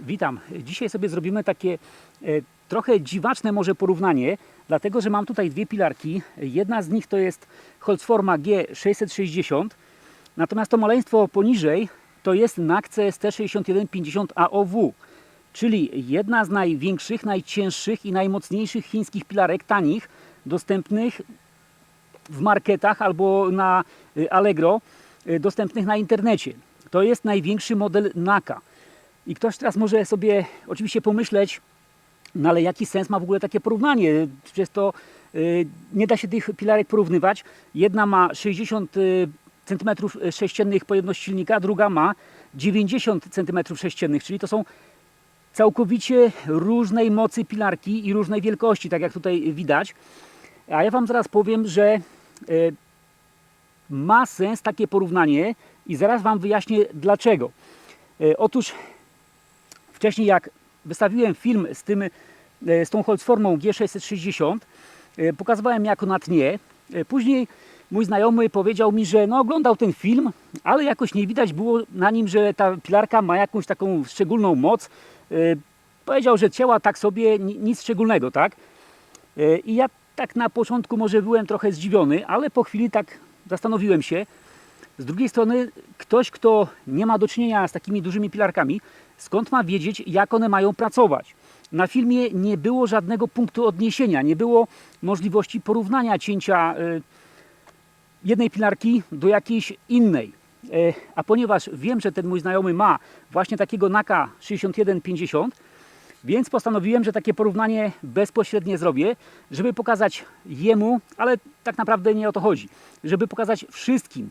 Witam. Dzisiaj sobie zrobimy takie e, trochę dziwaczne może porównanie, dlatego że mam tutaj dwie pilarki. Jedna z nich to jest Holzforma G660, natomiast to maleństwo poniżej to jest NAK CST 6150 AOW, czyli jedna z największych, najcięższych i najmocniejszych chińskich pilarek tanich, dostępnych w marketach albo na y, Allegro, y, dostępnych na internecie. To jest największy model NAKA. I ktoś teraz może sobie oczywiście pomyśleć, no ale jaki sens ma w ogóle takie porównanie? Przecież to y, nie da się tych pilarek porównywać. Jedna ma 60 y, cm sześciennych pojemność silnika, druga ma 90 cm sześciennych, czyli to są całkowicie różnej mocy pilarki i różnej wielkości, tak jak tutaj widać. A ja Wam zaraz powiem, że y, ma sens takie porównanie i zaraz Wam wyjaśnię dlaczego. Otóż wcześniej jak wystawiłem film z, tym, e, z tą Holzformą G660, e, pokazywałem jako na tnie. E, Później mój znajomy powiedział mi, że no, oglądał ten film, ale jakoś nie widać było na nim, że ta pilarka ma jakąś taką szczególną moc. Powiedział, że ciała tak sobie, ni- nic szczególnego, tak? I ja tak na początku może byłem trochę zdziwiony, ale po chwili tak zastanowiłem się. Z drugiej strony, ktoś, kto nie ma do czynienia z takimi dużymi pilarkami, skąd ma wiedzieć, jak one mają pracować? Na filmie nie było żadnego punktu odniesienia, nie było możliwości porównania cięcia y, jednej pilarki do jakiejś innej. E, A ponieważ wiem, że ten mój znajomy ma właśnie takiego NAKA 6150, więc postanowiłem, że takie porównanie bezpośrednie zrobię, żeby pokazać jemu, ale tak naprawdę nie o to chodzi, żeby pokazać wszystkim,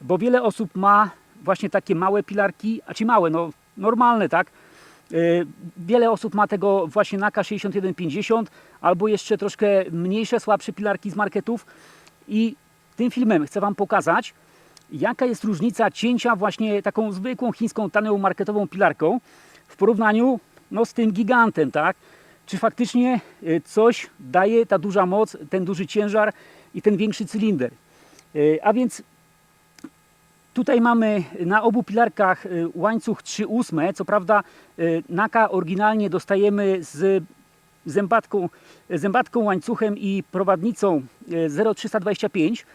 bo wiele osób ma właśnie takie małe pilarki, a ci małe, no normalne, tak? Yy, Wiele osób ma tego właśnie NAKA 6150 albo jeszcze troszkę mniejsze, słabsze pilarki z marketów i tym filmem chcę Wam pokazać, jaka jest różnica cięcia właśnie taką zwykłą chińską tanią marketową pilarką w porównaniu no, z tym gigantem, tak? Czy faktycznie y, coś daje ta duża moc, ten duży ciężar i ten większy cylinder. Y, A więc Tutaj mamy na obu pilarkach y, łańcuch 3,8. Co prawda y, naka oryginalnie dostajemy z zębatką, zębatką łańcuchem i prowadnicą y, 0,325,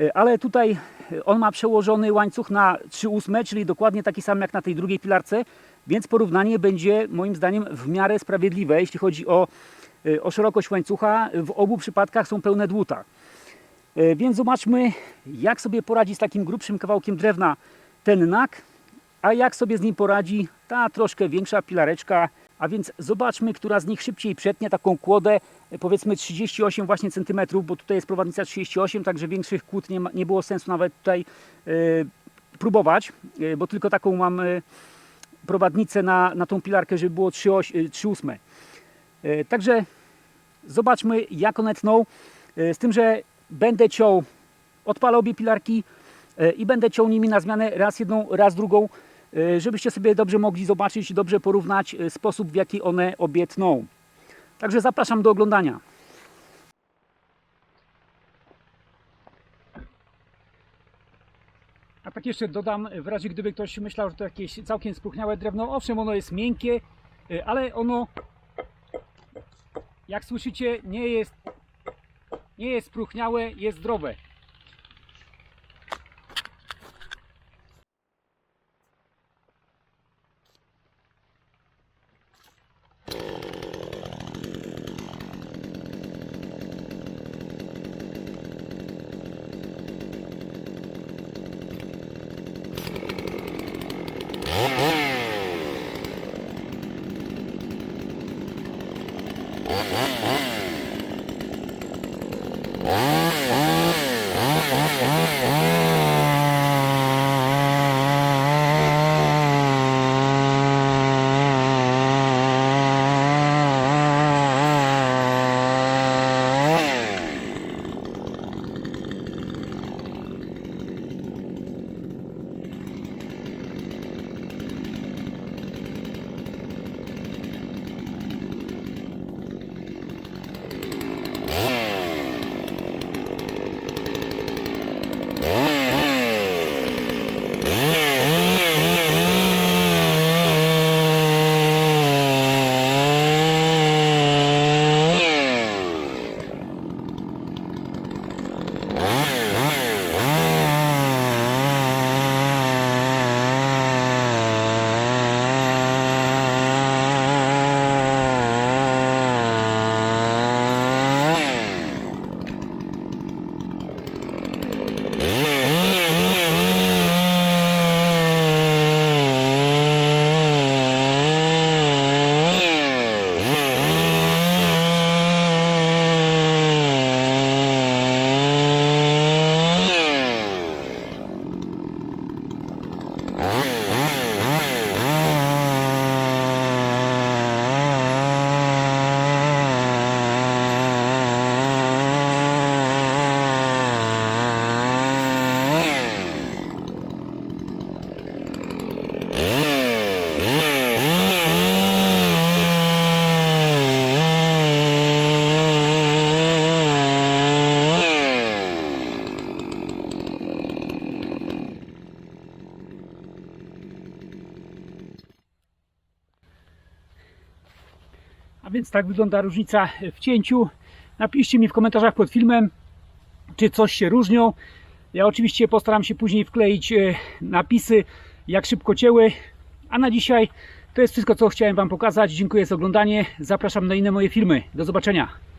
y, ale tutaj on ma przełożony łańcuch na 3,8, czyli dokładnie taki sam jak na tej drugiej pilarce, więc porównanie będzie moim zdaniem w miarę sprawiedliwe, jeśli chodzi o, o szerokość łańcucha. W obu przypadkach są pełne dłuta. E, Więc zobaczmy, jak sobie poradzi z takim grubszym kawałkiem drewna ten nak, a jak sobie z nim poradzi ta troszkę większa pilareczka. A więc zobaczmy, która z nich szybciej przetnie taką kłodę, e, powiedzmy 38 właśnie centymetrów, bo tutaj jest prowadnica 38, także większych kłód nie, ma, nie było sensu nawet tutaj e, próbować, e, bo tylko taką mam e, prowadnicę na, na tą pilarkę, żeby było 3,8. E, Także zobaczmy, jak one tną. Z tym, że będę ciął, odpalę obie pilarki e, i będę ciął nimi na zmianę raz jedną, raz drugą, e, żebyście sobie dobrze mogli zobaczyć, dobrze porównać e, sposób, w jaki one obie tną. Także zapraszam do oglądania. A tak jeszcze dodam, w razie gdyby ktoś myślał, że to jakieś całkiem spróchniałe drewno, owszem, ono jest miękkie, ale ono, jak słyszycie, nie jest nie jest spróchniałe, jest zdrowe. Więc tak wygląda różnica w cięciu. Napiszcie mi w komentarzach pod filmem, czy coś się różnią. Ja oczywiście postaram się później wkleić e, napisy, jak szybko cięły. A na dzisiaj to jest wszystko, co chciałem Wam pokazać. Dziękuję za oglądanie. Zapraszam na inne moje filmy. Do zobaczenia.